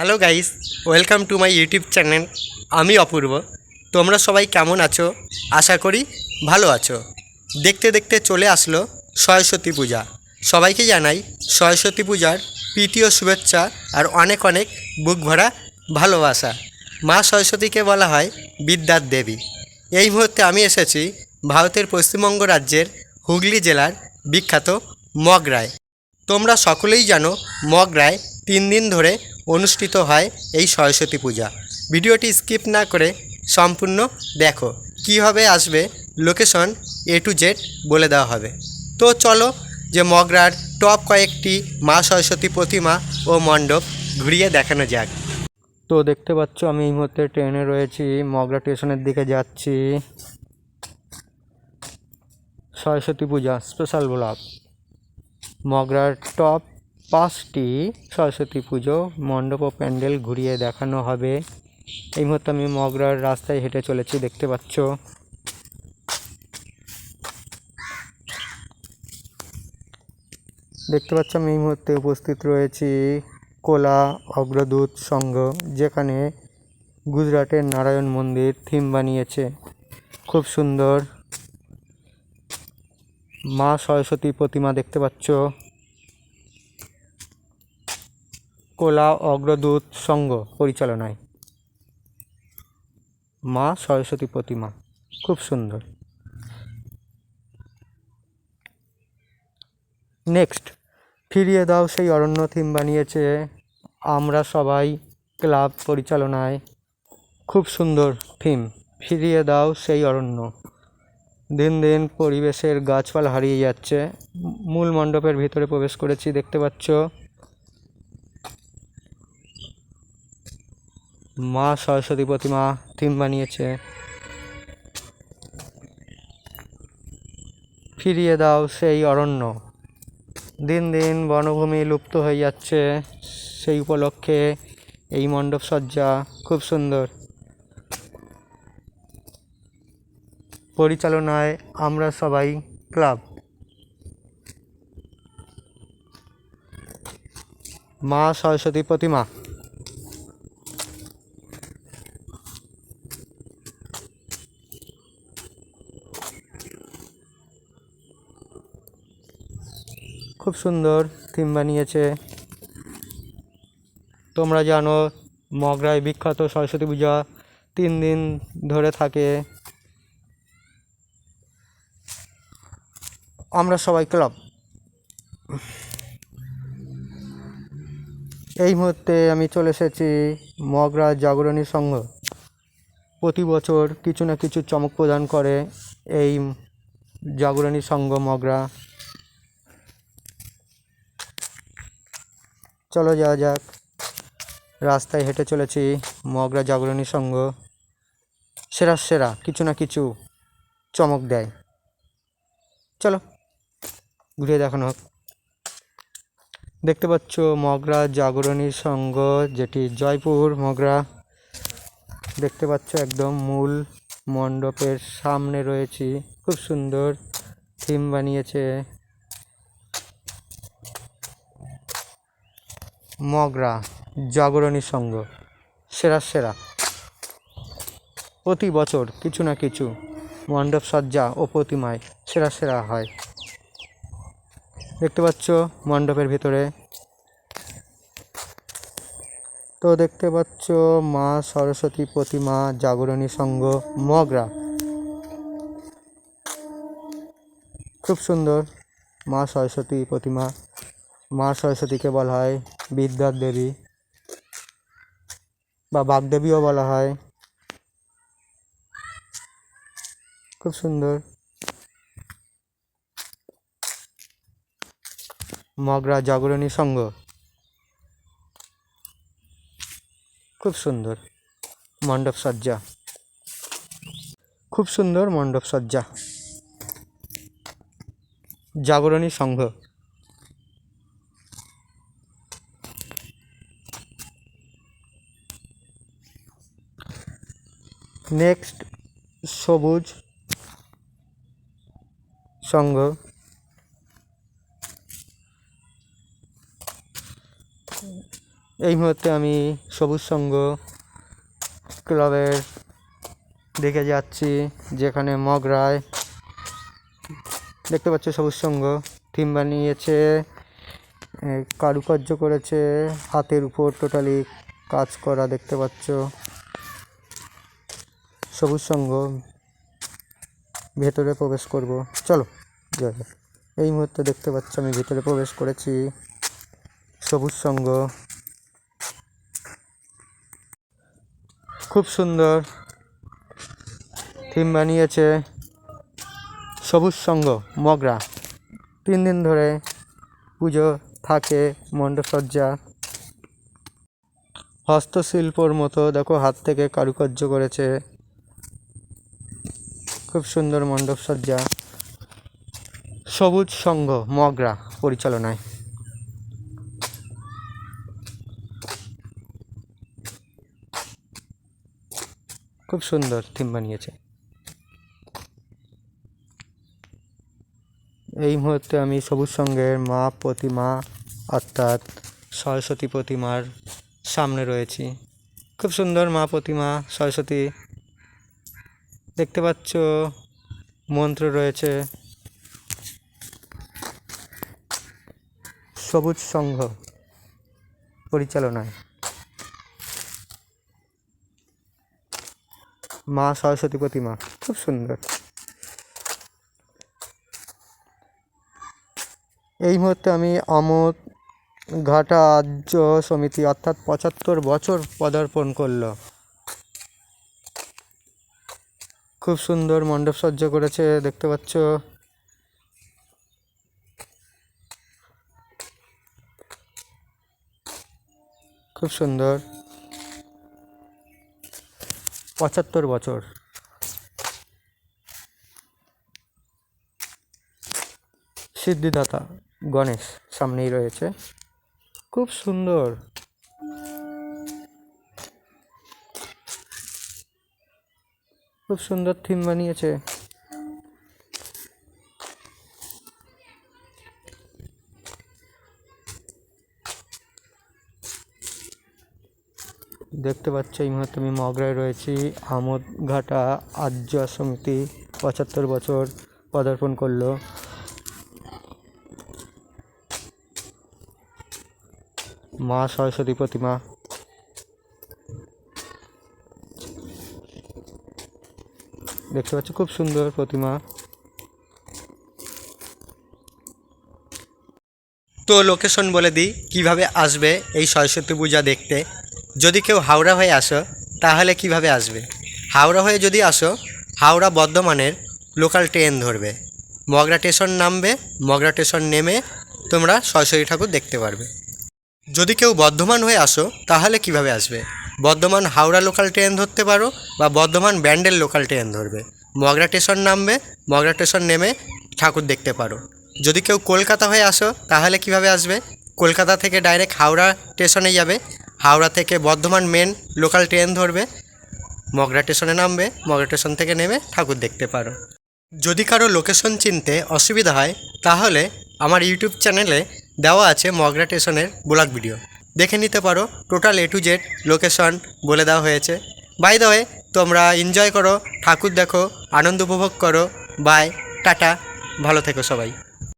Hello guys welcome to my YouTube channel আমি অপূর্ব। তোমরা সবাই কেমন আছো? আশা করি ভালো আছো। দেখতে দেখতে চলে আসলো সরস্বতী পূজা। সবাইকে জানাই সরস্বতী পূজার প্রীতীয় শুভেচ্ছা আর অনেক অনেক বুক ভরা ভালোবাসা। মা সরস্বতীকে বলা হয় বিদ্যার দেবী। এই মুহূর্তে আমি এসেছি ভারতের পশ্চিমবঙ্গ রাজ্যের হুগলি জেলার বিখ্যাত মগরায়। তোমরা সকলেই জানো মগরায় তিন দিন ধরে অনুষ্ঠিত হয় এই সরস্বতী পূজা। ভিডিওটি স্কিপ না করে সম্পূর্ণ দেখো। কীভাবে আসবে লোকেশন এ টু জেড বলে দেওয়া হবে। তো চলো যে মগরার টপ কয়েকটি মা সরস্বতী প্রতিমা ও মণ্ডপ ঘুরিয়ে দেখানো যাক। তো দেখতে পাচ্ছ, আমি এই মুহূর্তে ট্রেনে রয়েছি, মগরা স্টেশনের দিকে যাচ্ছি। সরস্বতী পূজা স্পেশাল ব্লগ মগরার টপ পাঁচটি সরস্বতী পুজো মণ্ডপ ও প্যান্ডেল ঘুরিয়ে দেখানো হবে। এই মুহূর্তে আমি মগরার রাস্তায় হেঁটে চলেছি, দেখতে পাচ্ছ। দেখতে পাচ্ছ, আমি এই মুহূর্তে উপস্থিত রয়েছি কোলা অগ্রদূত সংঘ, যেখানে গুজরাটের নারায়ণ মন্দির থিম বানিয়েছে। খুব সুন্দর মা সরস্বতী প্রতিমা দেখতে পাচ্ছ। কোলা অগ্রদূত সংঘ পরিচালনায়। মা সরস্বতী প্রতিমা, খুব সুন্দর। নেক্সট, ফিরিয়ে দাও সেই অরণ্য থিম বানিয়েছে আমরা সবাই ক্লাব পরিচালনায়। খুব সুন্দর থিম, ফিরিয়ে দাও সেই অরণ্য। দিন দিন পরিবেশের গাছপালা হারিয়ে যাচ্ছে। মূল মণ্ডপের ভিতরে প্রবেশ করেছি, দেখতে পাচ্ছ? মা সরস্বতী প্রতিমা থিম বানিয়েছে। ফিরিয়ে দাও সেই অরণ্য। দিন দিন বনভূমি লুপ্ত হয়ে যাচ্ছে। সেই উপলক্ষে এই মণ্ডপ সজ্জা খুব সুন্দর। পরিচালনায় আমরা সবাই ক্লাব। মা সরস্বতী প্রতিমা। খুব সুন্দর থিম বানিয়েছে। তোমরা জানো, মগরায় বিখ্যাত সরস্বতী পূজা তিন দিন ধরে থাকে। আমরা সবাই ক্লাব। এই মুহূর্তে আমি চলে এসেছি মগরা জাগরণী সংঘ। প্রতি বছর কিছু না কিছু চমক প্রদান করে এই জাগরণী সংঘ মগরা। চলো যাওয়া যাক। রাস্তায় হেঁটে চলেছি মগরা জাগরণী সংঘ সেরা সেরা, কিছু না কিছু চমক দেয়। চলো, ঘুরে দেখানো হোক। দেখতে পাচ্ছ মগরা জাগরণী সংঘ যেটি জয়পুর মগরা। দেখতে পাচ্ছ একদম মূল মণ্ডপের সামনে রয়েছি। খুব সুন্দর থিম বানিয়েছে মগরা, জাগরণী সংঘ সেরা সেরা। প্রতি বছর কিছু না কিছু মণ্ডপ সজ্জা ও প্রতিমায় সেরা সেরা হয়। দেখতে পাচ্ছ মণ্ডপের ভিতরে। তো দেখতে পাচ্ছ মা সরস্বতী প্রতিমা, জাগরণী সংঘ মগরা। খুব সুন্দর মা সরস্বতী প্রতিমা। মা সরস্বতীকে বলা হয় বিদ্যার দেবী বা বাগদেবীও বলা হয়। খুব সুন্দর। মগরা জাগরণী সংঘ খুব সুন্দর মণ্ডপ সজ্জা। খুব সুন্দর মণ্ডপ সজ্জা। জাগরণী সংঘ নেক্সট সবুজ সংঘ এই মুহূর্তে আমি সবুজ সংঘ ক্লাবের দিকে যাচ্ছি, যেখানে মগরায় দেখতে পাচ্ছ সবুজ সংঘ থিম বানিয়েছে কারুকার্য করেছে, হাতের উপর টোটালি কাজ করা দেখতে পাচ্ছ। সবুজ সঙ্গ ভেতরে প্রবেশ করব। চলো এই মুহূর্তে দেখতে পাচ্ছ আমি ভেতরে প্রবেশ করেছি। সবুজ সঙ্গ। খুব সুন্দর। থিম বানিয়েছে সবুজ সঙ্গ, মগরা। তিন দিন ধরে পুজো থাকে, মণ্ডপসজ্জা। হস্তশিল্পর মতো দেখো, হাত থেকে কারুকার্য করেছে। খুব সুন্দর মণ্ডপসজ্জা। সবুজ সংঘ মগরা পরিচালনায়। খুব সুন্দর থিম বানিয়েছে। এই মুহূর্তে আমি সবুজ সঙ্গের মা, প্রতিমা, অর্থাৎ সরস্বতী প্রতিমার সামনে রয়েছি। খুব সুন্দর মা, প্রতিমা, সরস্বতী দেখতে পাচ্ছ, মন্ত্র রয়েছে, সবুজ সংঘ পরিচালনায়। মা সরস্বতী প্রতিমা, খুব সুন্দর। এই মুহূর্তে আমি আমোদ ঘাটা আর্য সমিতি অর্থাৎ পঁচাত্তর বছর পদার্পণ করল। খুব সুন্দর মণ্ডপ সজ্জা করেছে, দেখতে পাচ্ছ। খুব সুন্দর। পঁচাত্তর বছর। সিদ্ধিদাতা গণেশ সামনেই রয়েছে। খুব সুন্দর। খুব সুন্দর থিম বানিয়েছে। দেখতে পাচ্ছ, এই মুহূর্তে আমি মগরায় রয়েছি। আমোদ ঘাটা আর্য সমিতি পঁচাত্তর বছর পদার্পণ করল। মা সরস্বতী প্রতিমা। দেখতে পাচ্ছ খুব সুন্দর প্রতিমা। তো লোকেশন বলে দিই, কীভাবে আসবে এই সরস্বতী পূজা দেখতে। যদি কেউ হাওড়া হয়ে আসো, তাহলে কীভাবে আসবে? হাওড়া হয়ে যদি আসো, হাওড়া বর্ধমানের লোকাল ট্রেন ধরবে। মগরা স্টেশন নামবে, মগরা স্টেশন নেমে তোমরা সরস্বতী ঠাকুর দেখতে পারবে। যদি কেউ বর্ধমান হয়ে আসো, তাহলে কীভাবে আসবে? বর্ধমান হাওড়া লোকাল ট্রেন ধরতে পারো বা বর্ধমান ব্যান্ডেল লোকাল ট্রেন ধরবে। মগরা স্টেশন নামবে, মগরা স্টেশন নেমে ঠাকুর দেখতে পারো। যদি কেউ কলকাতা হয়ে আসো, তাহলে কীভাবে আসবে? কলকাতা থেকে ডাইরেক্ট হাওড়া স্টেশনে যাবে। হাওড়া থেকে বর্ধমান মেন লোকাল ট্রেন ধরবে। মগরা স্টেশনে নামবে, মগরা স্টেশন থেকে নেমে ঠাকুর দেখতে পারো। যদি কারও লোকেশন চিনতে অসুবিধা হয়, তাহলে আমার ইউটিউব চ্যানেলে দেওয়া আছে মগরা স্টেশনের ব্লগ ভিডিও দেখে নিতে পারো। Total A to Z location বলে দেওয়া হয়েছে। বাই দ্য ওয়ে তোমরা এনজয় করো, ঠাকুর দেখো, আনন্দ উপভোগ করো। বাই টাটা, ভালো থেকো সবাই।